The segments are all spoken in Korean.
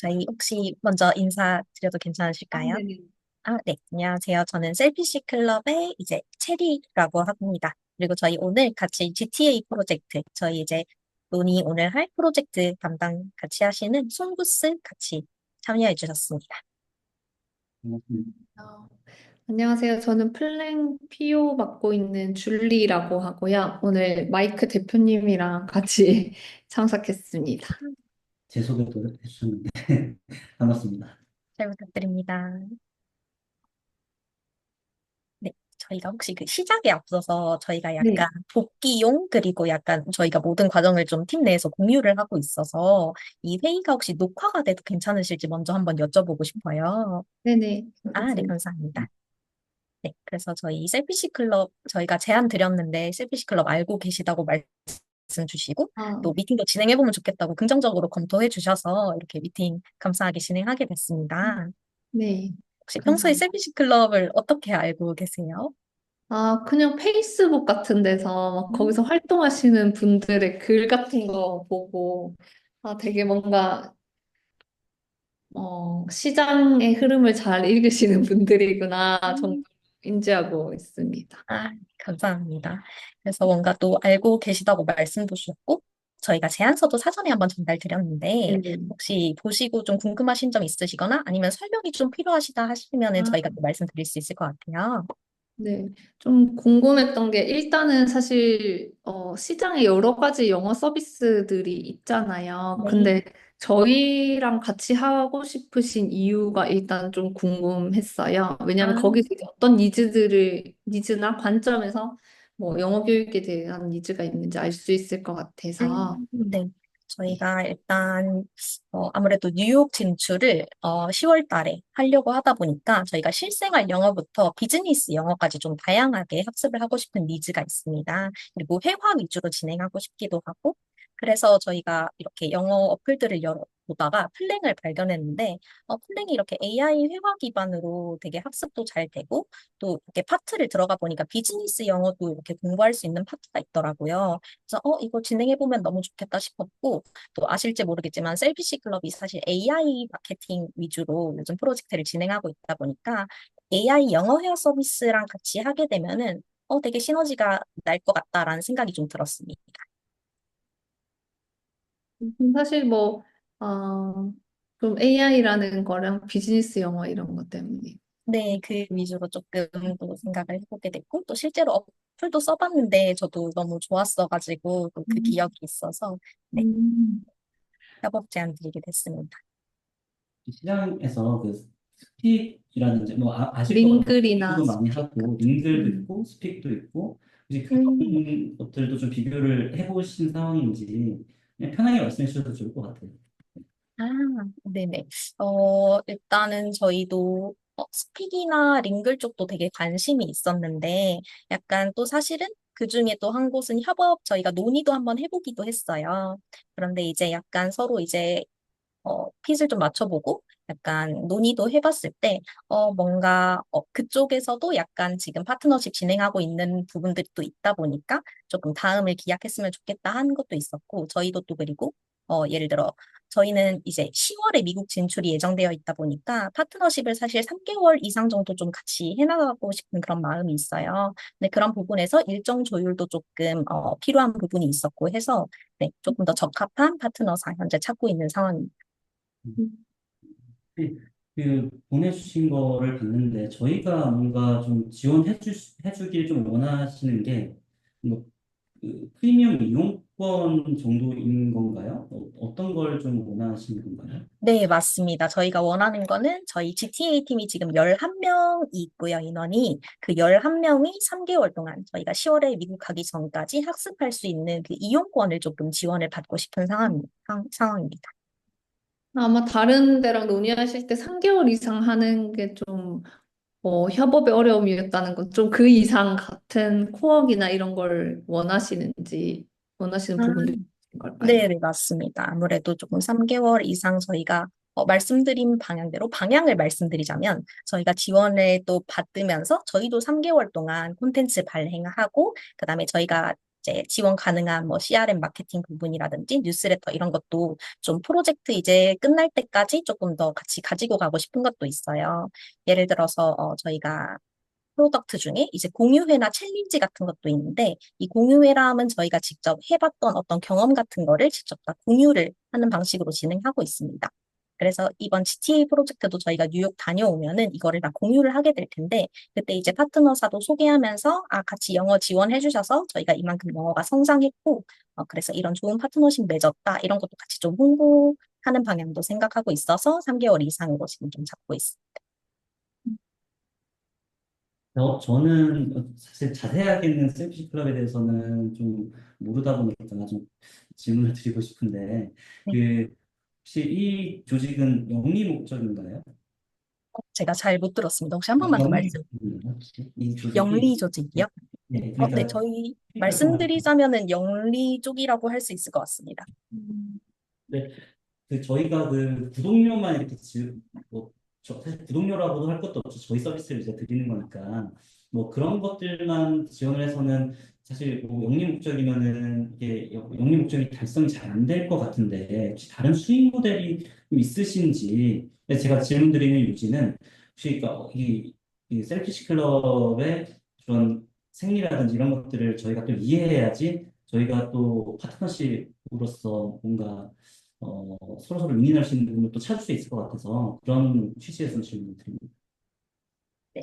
저희 혹시 먼저 인사드려도 아, 괜찮으실까요? 네 네. 아, 네. 안녕하세요. 저는 셀피시 클럽의 이제 체리라고 합니다. 그리고 저희 오늘 같이 GTA 프로젝트, 저희 이제 논의 오늘 할 프로젝트 담당 같이 하시는 송구스 같이 참여해 주셨습니다. 어, 안녕하세요. 저는 플랭 PO 맡고 있는 줄리라고 하고요. 오늘 마이크 대표님이랑 같이 참석했습니다. 제 소개도 해주셨는데 반갑습니다. 잘 부탁드립니다. 네, 저희가 혹시 그 시작에 앞서서 저희가 네. 약간 복귀용 그리고 약간 저희가 모든 과정을 좀 팀 내에서 공유를 하고 있어서 이 회의가 혹시 녹화가 돼도 괜찮으실지 먼저 한번 여쭤보고 싶어요. 네네. 아, 네, 감사합니다. 네, 그래서 저희 셀피시 클럽 저희가 제안 드렸는데 셀피시 클럽 알고 계시다고 말씀 주시고 아, 또 미팅도 진행해보면 좋겠다고 긍정적으로 검토해 주셔서 이렇게 미팅 감사하게 진행하게 됐습니다. 네. 혹시 평소에 감사합니다. 셀피시 클럽을 어떻게 알고 계세요? 아, 그냥 페이스북 같은 데서 막 거기서 활동하시는 분들의 글 같은 거 보고 아, 되게 뭔가 어, 시장의 흐름을 잘 읽으시는 분들이구나 정도 음. 인지하고 있습니다. 아, 감사합니다. 그래서 뭔가 또 알고 계시다고 말씀도 주셨고, 저희가 제안서도 사전에 한번 전달드렸는데, 네네. 혹시 보시고 좀 궁금하신 점 있으시거나 아니면 설명이 좀 필요하시다 하시면은 아, 저희가 또 말씀드릴 수 있을 것 같아요. 네, 좀 궁금했던 게 일단은 사실 어, 시장에 여러 가지 영어 서비스들이 있잖아요. 네. 근데 저희랑 같이 하고 싶으신 이유가 일단 좀 궁금했어요. 왜냐하면 아, 거기서 이제 어떤 니즈들을 니즈나 관점에서 뭐 영어 교육에 대한 니즈가 있는지 알 수 있을 것 같아서. 음, 네. 저희가 일단, 어, 아무래도 뉴욕 진출을, 어, 10월 달에 하려고 하다 보니까 저희가 실생활 영어부터 비즈니스 영어까지 좀 다양하게 학습을 하고 싶은 니즈가 있습니다. 그리고 회화 위주로 진행하고 싶기도 하고, 그래서 저희가 이렇게 영어 어플들을 열어 보다가 플랭을 발견했는데, 어, 플랭이 이렇게 AI 회화 기반으로 되게 학습도 잘 되고, 또 이렇게 파트를 들어가 보니까 비즈니스 영어도 이렇게 공부할 수 있는 파트가 있더라고요. 그래서 어 이거 진행해 보면 너무 좋겠다 싶었고 또 아실지 모르겠지만 셀피시 클럽이 사실 AI 마케팅 위주로 요즘 프로젝트를 진행하고 있다 보니까 AI 영어 회화 서비스랑 같이 하게 되면은 어 되게 시너지가 날 것 같다라는 생각이 좀 들었습니다. 음, 사실 뭐, 어, 좀 AI라는 거랑 비즈니스 영어 이런 것 때문에. 네, 그 위주로 조금 또 생각을 해보게 됐고 또 실제로 어플도 써봤는데 저도 너무 좋았어가지고 또그 음, 기억이 있어서 네, 음, 협업 제안 드리게 됐습니다. 시장에서 그 스픽이라든지 뭐 아, 아실 것 같아요. 링글이나 공부도 많이 스픽 하고 같은. 링글도 음. 있고 스픽도 있고 음. 그런 것들도 좀 비교를 해보신 상황인지 편하게 말씀해 주셔도 좋을 것 같아요. 아, 네네. 어, 일단은 저희도 어, 스픽이나 링글 쪽도 되게 관심이 있었는데, 약간 또 사실은 그 중에 또 한 곳은 협업 저희가 논의도 한번 해보기도 했어요. 그런데 이제 약간 서로 이제 어, 핏을 좀 맞춰보고 약간 논의도 해봤을 때, 어, 뭔가, 어, 그쪽에서도 약간 지금 파트너십 진행하고 있는 부분들이 또 있다 보니까 조금 다음을 기약했으면 좋겠다 하는 것도 있었고, 저희도 또 그리고, 어, 예를 들어, 저희는 이제 10월에 미국 진출이 예정되어 있다 보니까 파트너십을 사실 3개월 이상 정도 좀 같이 해나가고 싶은 그런 마음이 있어요. 근데 그런 부분에서 일정 조율도 조금, 어, 필요한 부분이 있었고 해서, 네, 조금 더 적합한 파트너사 현재 찾고 있는 상황입니다. 음. 그, 그 보내주신 거를 봤는데 저희가 뭔가 좀 지원해 주, 해주길 좀 원하시는 게 뭐, 그 프리미엄 이용권 정도인 건가요? 어, 어떤 걸 좀 원하시는 건가요? 네, 맞습니다. 저희가 원하는 거는 저희 GTA 팀이 지금 11명이 있고요, 인원이. 그 11명이 3개월 동안 저희가 10월에 미국 가기 전까지 학습할 수 있는 그 이용권을 조금 지원을 받고 싶은 상황, 상, 상황입니다. 아마 다른 데랑 논의하실 때 3개월 이상 하는 게좀 어, 협업의 어려움이었다는 건 좀 그 이상 같은 코어기나 이런 걸 원하시는지 원하시는 아, 부분들인 걸까요? 네, 네, 맞습니다. 아무래도 조금 3개월 이상 저희가 어, 말씀드린 방향대로 방향을 말씀드리자면 저희가 지원을 또 받으면서 저희도 3개월 동안 콘텐츠 발행하고 그다음에 저희가 이제 지원 가능한 뭐 CRM 마케팅 부분이라든지 뉴스레터 이런 것도 좀 프로젝트 이제 끝날 때까지 조금 더 같이 가지고 가고 싶은 것도 있어요. 예를 들어서 어, 저희가 프로덕트 중에 이제 공유회나 챌린지 같은 것도 있는데 이 공유회라 하면 저희가 직접 해봤던 어떤 경험 같은 거를 직접 다 공유를 하는 방식으로 진행하고 있습니다. 그래서 이번 GTA 프로젝트도 저희가 뉴욕 다녀오면은 이거를 다 공유를 하게 될 텐데 그때 이제 파트너사도 소개하면서 아 같이 영어 지원해 주셔서 저희가 이만큼 영어가 성장했고 어, 그래서 이런 좋은 파트너십 맺었다 이런 것도 같이 좀 홍보하는 방향도 생각하고 있어서 3개월 이상으로 지금 좀 잡고 있습니다. 저, 저는 사실 자세하게는 셀피시 클럽에 대해서는 좀 모르다 보니까 좀 질문을 드리고 싶은데, 네. 그, 혹시 이 조직은 영리 목적인가요? 어, 제가 잘 못 들었습니다. 혹시 한 번만 더 영리 말씀. 조직인가요? 혹시? 이 조직이? 영리 조직이요? 네, 어, 네, 그러니까 저희 말씀드리자면은 영리 쪽이라고 할 수 있을 것 같습니다. 네, 그 저희가 그 구독료만 이렇게 지, 뭐, 저, 사실 구독료라고도 할 것도 없죠. 저희 서비스를 이제 드리는 거니까. 뭐 그런 것들만 지원을 해서는 사실 뭐 영리 목적이면은 이게 영- 영리 목적이 달성이 잘 안 될 것 같은데 혹시 다른 수익 모델이 좀 있으신지 제가 질문 드리는 유지는 혹시 그러니까 이, 이 셀피시 클럽의 그런 생리라든지 이런 것들을 저희가 또 이해해야지 저희가 또 파트너십으로서 뭔가 어, 서로 서로 윈윈할 수 있는 부분을 또 찾을 수 있을 것 같아서 그런 취지에서 질문 드립니다. 네,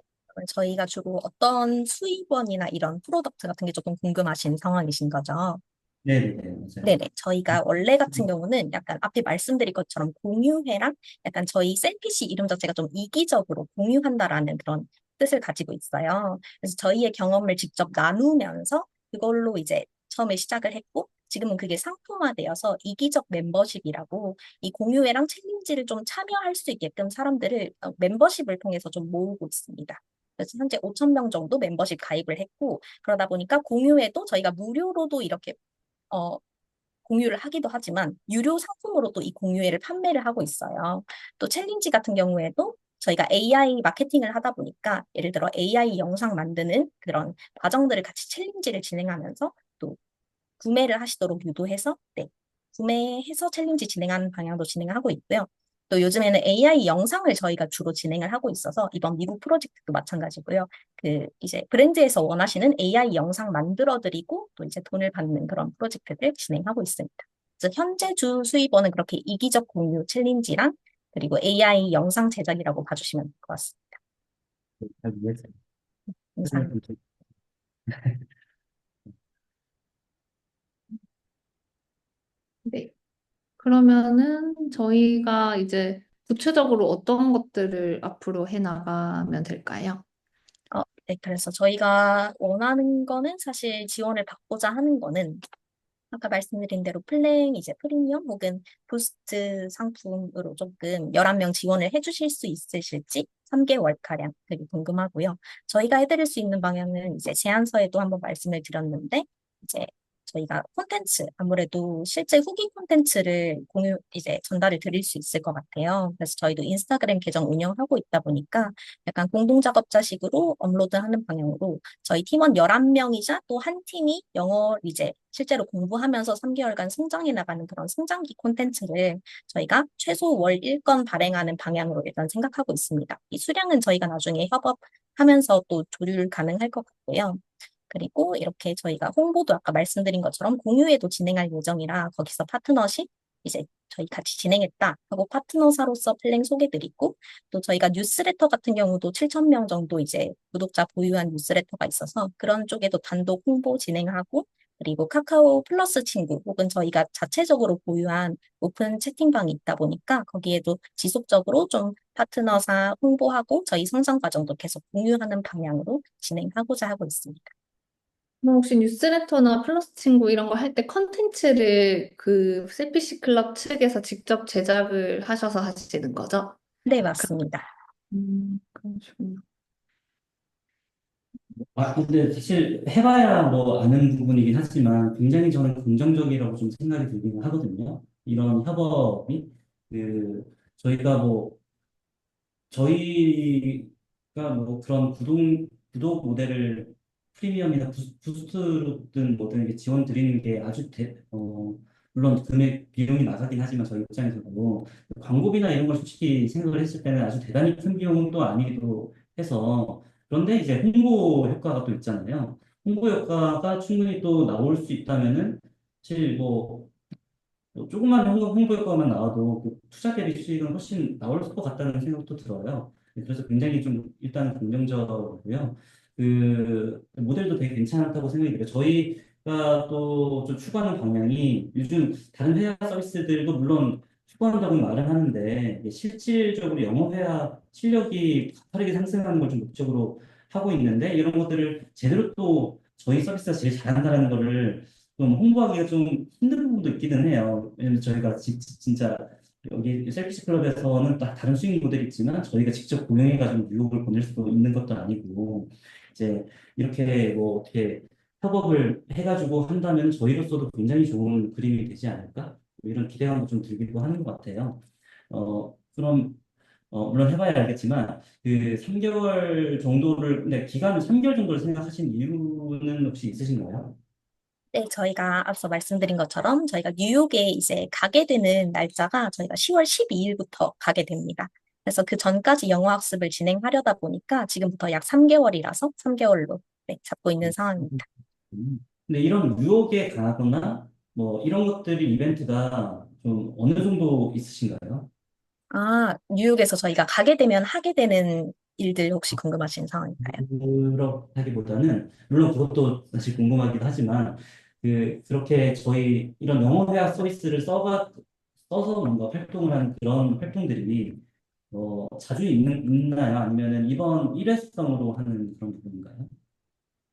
저희가 주로 어떤 수입원이나 이런 프로덕트 같은 게 조금 궁금하신 상황이신 거죠? 네네네, 맞아요. 네네. 저희가 원래 같은 경우는 약간 앞에 말씀드린 것처럼 공유회랑 약간 저희 셀피시 이름 자체가 좀 이기적으로 공유한다라는 그런 뜻을 가지고 있어요. 그래서 저희의 경험을 직접 나누면서 그걸로 이제 처음에 시작을 했고 지금은 그게 상품화되어서 이기적 멤버십이라고 이 공유회랑 챌린지를 좀 참여할 수 있게끔 사람들을 어, 멤버십을 통해서 좀 모으고 있습니다. 그래서 현재 5천 명 정도 멤버십 가입을 했고 그러다 보니까 공유회도 저희가 무료로도 이렇게 어, 공유를 하기도 하지만 유료 상품으로 또 이 공유회를 판매를 하고 있어요. 또 챌린지 같은 경우에도 저희가 AI 마케팅을 하다 보니까 예를 들어 AI 영상 만드는 그런 과정들을 같이 챌린지를 진행하면서 또 구매를 하시도록 유도해서 네, 구매해서 챌린지 진행하는 방향도 진행을 하고 있고요. 또 요즘에는 AI 영상을 저희가 주로 진행을 하고 있어서 이번 미국 프로젝트도 마찬가지고요. 그 이제 브랜드에서 원하시는 AI 영상 만들어드리고 또 이제 돈을 받는 그런 프로젝트를 진행하고 있습니다. 그래서 현재 주 수입원은 그렇게 이기적 공유 챌린지랑 그리고 AI 영상 제작이라고 봐주시면 될 것 같습니다. 잘 이해했어요. 감사합니다. 네. 그러면은 저희가 이제 구체적으로 어떤 것들을 앞으로 해 나가면 될까요? 어, 네, 그래서 저희가 원하는 거는 사실 지원을 받고자 하는 거는 아까 말씀드린 대로 플랭 이제 프리미엄 혹은 부스트 상품으로 조금 11명 지원을 해주실 수 있으실지 3개월가량 되게 궁금하고요. 저희가 해드릴 수 있는 방향은 이제 제안서에도 한번 말씀을 드렸는데 이제 저희가 콘텐츠 아무래도 실제 후기 콘텐츠를 공유 이제 전달을 드릴 수 있을 것 같아요. 그래서 저희도 인스타그램 계정 운영하고 있다 보니까 약간 공동 작업자식으로 업로드하는 방향으로 저희 팀원 11명이자 또 한 팀이 영어 이제 실제로 공부하면서 3개월간 성장해 나가는 그런 성장기 콘텐츠를 저희가 최소 월 1건 발행하는 방향으로 일단 생각하고 있습니다. 이 수량은 저희가 나중에 협업하면서 또 조율 가능할 것 같고요. 그리고 이렇게 저희가 홍보도 아까 말씀드린 것처럼 공유회도 진행할 예정이라 거기서 파트너십 이제 저희 같이 진행했다 하고 파트너사로서 플랭 소개드리고 또 저희가 뉴스레터 같은 경우도 7천 명 정도 이제 구독자 보유한 뉴스레터가 있어서 그런 쪽에도 단독 홍보 진행하고 그리고 카카오 플러스 친구 혹은 저희가 자체적으로 보유한 오픈 채팅방이 있다 보니까 거기에도 지속적으로 좀 파트너사 홍보하고 저희 성장 과정도 계속 공유하는 방향으로 진행하고자 하고 있습니다. 그럼 혹시 뉴스레터나 플러스 친구 이런 거 할 때 컨텐츠를 그 셀피시 클럽 측에서 직접 제작을 하셔서 하시는 거죠? 네, 맞습니다. 음, 그러시구나. 아, 근데 사실 해봐야 뭐 아는 부분이긴 하지만 굉장히 저는 긍정적이라고 좀 생각이 들기는 하거든요. 이런 협업이 그 저희가 뭐 저희가 뭐 그런 구독 구독 모델을 프리미엄이나 부스- 부스트든 뭐든 이렇게 지원 드리는 게 아주 대, 어, 물론 금액 비용이 나가긴 하지만 저희 입장에서도 광고비나 이런 걸 솔직히 생각을 했을 때는 아주 대단히 큰 비용은 또 아니기도 해서 그런데 이제 홍보 효과가 또 있잖아요. 홍보 효과가 충분히 또 나올 수 있다면은 사실 뭐뭐 조금만 홍보, 홍보 효과만 나와도 그 투자 대비 수익은 훨씬 나올 것 같다는 생각도 들어요. 그래서 굉장히 좀 일단은 긍정적이고요. 그 모델도 되게 괜찮다고 생각이 들어요. 저희가 또 좀 추구하는 방향이 요즘 다른 회화 서비스들도 물론 추구한다고 말은 하는데 실질적으로 영어 회화 실력이 가파르게 상승하는 걸 좀 목적으로 하고 있는데 이런 것들을 제대로 또 저희 서비스가 제일 잘한다는 거를 좀 홍보하기가 좀 힘든 부분도 있기는 해요. 왜냐면 저희가 지- 진짜 여기 셀피시 클럽에서는 다- 다른 수익 모델이 있지만 저희가 직접 고용해가지고 뉴욕을 보낼 수도 있는 것도 아니고 이제 이렇게 뭐 어떻게 협업을 해가지고 한다면 저희로서도 굉장히 좋은 그림이 되지 않을까? 뭐 이런 기대감도 좀 들기도 하는 것 같아요. 어, 그럼 어, 물론 해봐야 알겠지만 그 3개월 정도를 근데 기간을 3개월 정도를 생각하신 이유는 혹시 있으신가요? 네, 저희가 앞서 말씀드린 것처럼 저희가 뉴욕에 이제 가게 되는 날짜가 저희가 10월 12일부터 가게 됩니다. 그래서 그 전까지 영어 학습을 진행하려다 보니까 지금부터 약 3개월이라서 3개월로 네, 잡고 있는 상황입니다. 음. 근데 이런 유혹에 가거나 뭐 이런 것들이 이벤트가 좀 어느 정도 있으신가요? 아, 뉴욕에서 저희가 가게 되면 하게 되는 일들 혹시 궁금하신 상황인가요? 그렇다기보다는 물론 그것도 사실 궁금하기도 하지만 그 그렇게 저희 이런 영어 회화 서비스를 써가 써서 뭔가 활동을 하는 그런 활동들이 어, 자주 있는, 있나요? 아니면은 이번 일회성으로 하는 그런 부분인가요?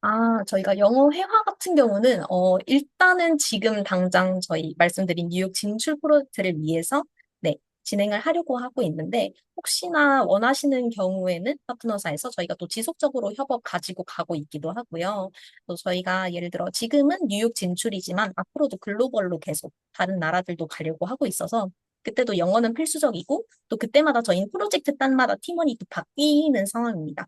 아, 저희가 영어 회화 같은 경우는, 어, 일단은 지금 당장 저희 말씀드린 뉴욕 진출 프로젝트를 위해서, 네, 진행을 하려고 하고 있는데, 혹시나 원하시는 경우에는 파트너사에서 저희가 또 지속적으로 협업 가지고 가고 있기도 하고요. 또 저희가 예를 들어 지금은 뉴욕 진출이지만 앞으로도 글로벌로 계속 다른 나라들도 가려고 하고 있어서, 그때도 영어는 필수적이고, 또 그때마다 저희 프로젝트 단마다 팀원이 또 바뀌는 상황입니다.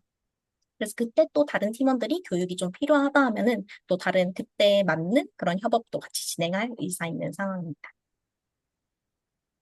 그래서 그때 또 다른 팀원들이 교육이 좀 필요하다 하면은 또 다른 그때에 맞는 그런 협업도 같이 진행할 의사 있는 상황입니다.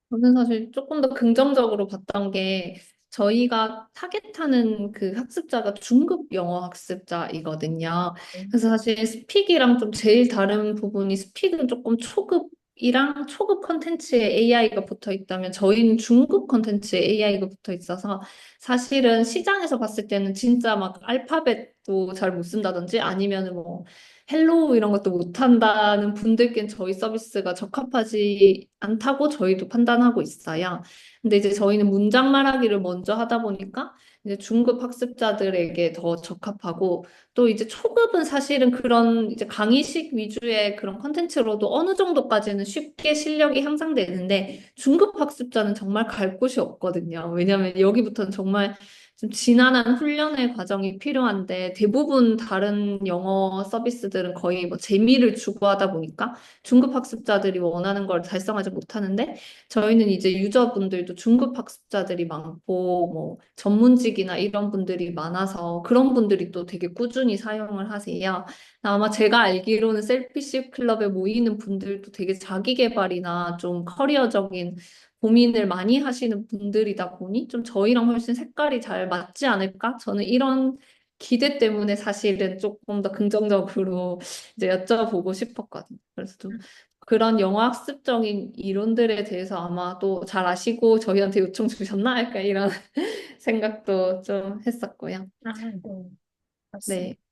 저는 사실 조금 더 긍정적으로 봤던 게 저희가 타겟하는 그 학습자가 중급 영어 학습자이거든요. 그래서 사실 스픽이랑 좀 제일 다른 부분이 스픽은 조금 초급 이랑 초급 컨텐츠에 AI가 붙어 있다면 저희는 중급 컨텐츠에 AI가 붙어 있어서 사실은 시장에서 봤을 때는 진짜 막 알파벳도 잘 못 쓴다든지 아니면은 뭐 헬로우 이런 것도 못한다는 분들께는 저희 서비스가 적합하지 않다고 저희도 판단하고 있어요. 근데 이제 저희는 문장 말하기를 먼저 하다 보니까 이제 중급 학습자들에게 더 적합하고 또 이제 초급은 사실은 그런 이제 강의식 위주의 그런 컨텐츠로도 어느 정도까지는 쉽게 실력이 향상되는데 중급 학습자는 정말 갈 곳이 없거든요. 왜냐하면 여기부터는 정말 좀 지난한 훈련의 과정이 필요한데 대부분 다른 영어 서비스들은 거의 뭐 재미를 추구하다 보니까 중급 학습자들이 원하는 걸 달성하지 못하는데 저희는 이제 유저분들도 중급 학습자들이 많고 뭐 전문직이나 이런 분들이 많아서 그런 분들이 또 되게 꾸준히 사용을 하세요. 아마 제가 알기로는 셀피시 클럽에 모이는 분들도 되게 자기 개발이나 좀 커리어적인 고민을 많이 하시는 분들이다 보니 좀 저희랑 훨씬 색깔이 잘 맞지 않을까? 저는 이런 기대 때문에 사실은 조금 더 긍정적으로 이제 여쭤보고 싶었거든요. 그래서 좀 그런 영어 학습적인 이론들에 대해서 아마 또잘 아시고 저희한테 요청 주셨나? 약간 이런 생각도 좀 했었고요. 아, 네. 맞습니다. 네.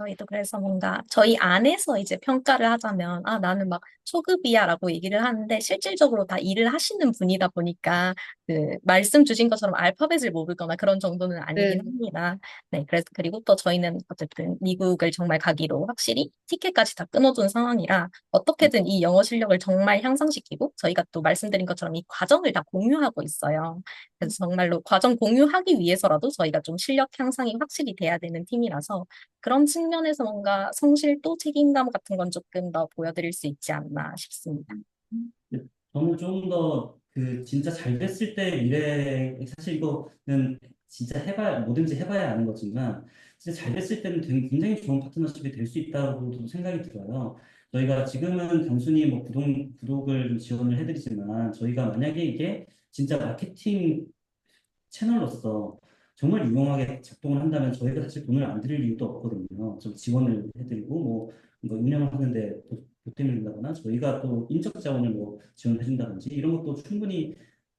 저희도 그래서 뭔가 저희 안에서 이제 평가를 하자면 아 나는 막 초급이야라고 얘기를 하는데 실질적으로 다 일을 하시는 분이다 보니까 그 말씀 주신 것처럼 알파벳을 모르거나 그런 정도는 아니긴 네. 합니다. 네, 그래서 그리고 또 저희는 어쨌든 미국을 정말 가기로 확실히 티켓까지 다 끊어둔 상황이라 어떻게든 이 영어 실력을 정말 향상시키고 저희가 또 말씀드린 것처럼 이 과정을 다 공유하고 있어요. 그래서 정말로 과정 공유하기 위해서라도 저희가 좀 실력 향상이 확실히 돼야 되는 팀이라서 그런 측면 에서 뭔가 성실도 책임감 같은 건 조금 더 보여드릴 수 있지 않나 싶습니다. 저는 좀 더 그 진짜 잘 됐을 때 미래 사실 이거는 진짜 해봐야 뭐든지 해봐야 아는 거지만 진짜 잘 됐을 때는 굉장히 좋은 파트너십이 될 수 있다고도 생각이 들어요. 저희가 지금은 단순히 뭐 구독, 구독을 좀 지원을 해드리지만 저희가 만약에 이게 진짜 마케팅 채널로서 정말 유용하게 작동을 한다면 저희가 사실 돈을 안 드릴 이유도 없거든요. 좀 지원을 해드리고 뭐 이거 운영을 하는데 보- 보탬을 준다거나 저희가 또 인적 자원을 뭐 지원해 준다든지 이런 것도 충분히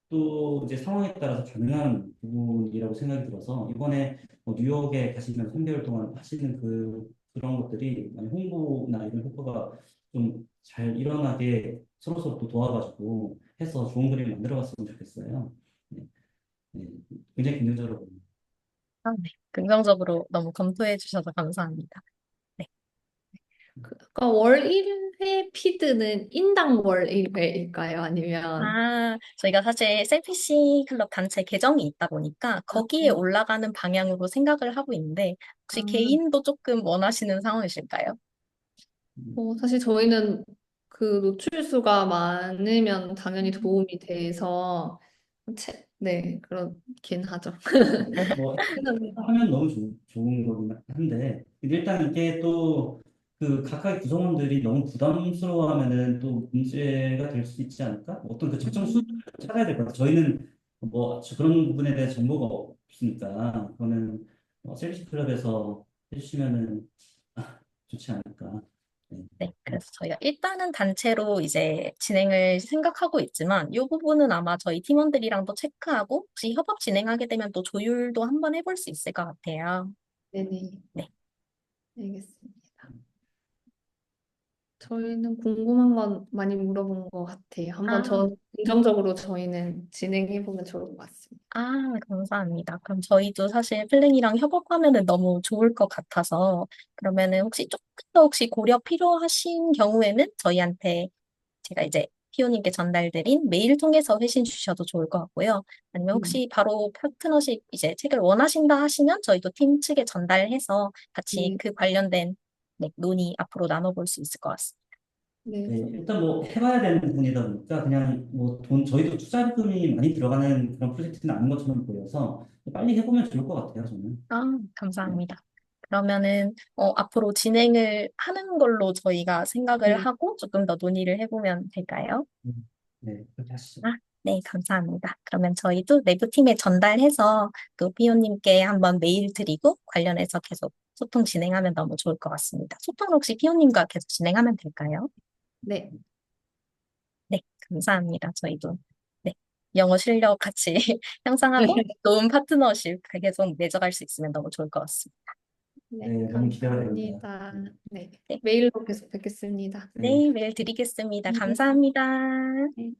또 이제 상황에 따라서 가능한 부분이라고 생각이 들어서 이번에 뭐 뉴욕에 가시면 3개월 동안 하시는 그 그런 것들이 홍보나 이런 효과가 좀 잘 일어나게 서로서로 또 도와가지고 해서 좋은 그림 만들어 봤으면 좋겠어요. 네, 네, 굉장히 긍정적으로. 아, 네. 긍정적으로 너무 검토해 주셔서 감사합니다. 네. 그 아까 월 1회 피드는 인당 월 1회일까요? 아니면 아, 저희가 사실 셀피시 클럽 단체 계정이 있다 보니까 거기에 음. 올라가는 방향으로 생각을 하고 있는데 혹시 아. 개인도 조금 원하시는 상황이실까요? 뭐 사실 저희는 그 노출수가 많으면 당연히 도움이 돼서 채, 네, 그렇긴 하죠. 뭐 하면 너무 좋, 좋은 거긴 한데 근데 일단 이게 또 그 각각의 구성원들이 너무 부담스러워하면은 또 문제가 될 수 있지 않을까? 어떤 그 적정 수를 찾아야 될 것 같아요. 저희는 뭐 그런 부분에 대해 정보가 없으니까 그거는 어, 셀시 클럽에서 해주시면은 아, 좋지 않을까. 네. 네, 그래서 저희가 일단은 단체로 이제 진행을 생각하고 있지만 이 부분은 아마 저희 팀원들이랑도 체크하고 혹시 협업 진행하게 되면 또 조율도 한번 해볼 수 있을 것 같아요. 네네. 네. 알겠습니다. 저희는 궁금한 건 많이 물어본 것 같아요. 한번 아. 저 긍정적으로 저희는 진행해보면 좋을 것 같습니다. 아, 감사합니다. 그럼 저희도 사실 플랭이랑 협업하면은 너무 좋을 것 같아서 그러면은 혹시 조금 더 혹시 고려 필요하신 경우에는 저희한테 제가 이제 피오님께 전달드린 메일 통해서 회신 주셔도 좋을 것 같고요. 아니면 혹시 바로 파트너십 이제 책을 원하신다 하시면 저희도 팀 측에 전달해서 같이 네. 그 관련된 네, 논의 앞으로 나눠볼 수 있을 것 같습니다. 네. 네, 일단 뭐 해봐야 되는 부분이다 보니까 그냥 뭐 돈 저희도 투자금이 많이 들어가는 그런 프로젝트는 아닌 것처럼 보여서 빨리 해보면 좋을 것 같아요, 저는. 아, 감사합니다. 그러면은 어, 앞으로 진행을 하는 걸로 저희가 생각을 네. 하고 조금 더 논의를 해보면 될까요? 네, 그렇게 하시죠. 아, 네, 감사합니다. 그러면 저희도 내부 팀에 전달해서 그 피오님께 한번 메일 드리고 관련해서 계속 소통 진행하면 너무 좋을 것 같습니다. 소통 혹시 피오님과 계속 진행하면 될까요? 네. 네, 감사합니다. 저희도 네, 영어 실력 같이 향상하고 네. 좋은 파트너십 계속 맺어갈 수 있으면 너무 좋을 것 같습니다. 네, 네, 너무 기대가 됩니다. 감사합니다. 네. 네. 메일로 계속 뵙겠습니다. 네, 메일 드리겠습니다. 네. 감사합니다. 네.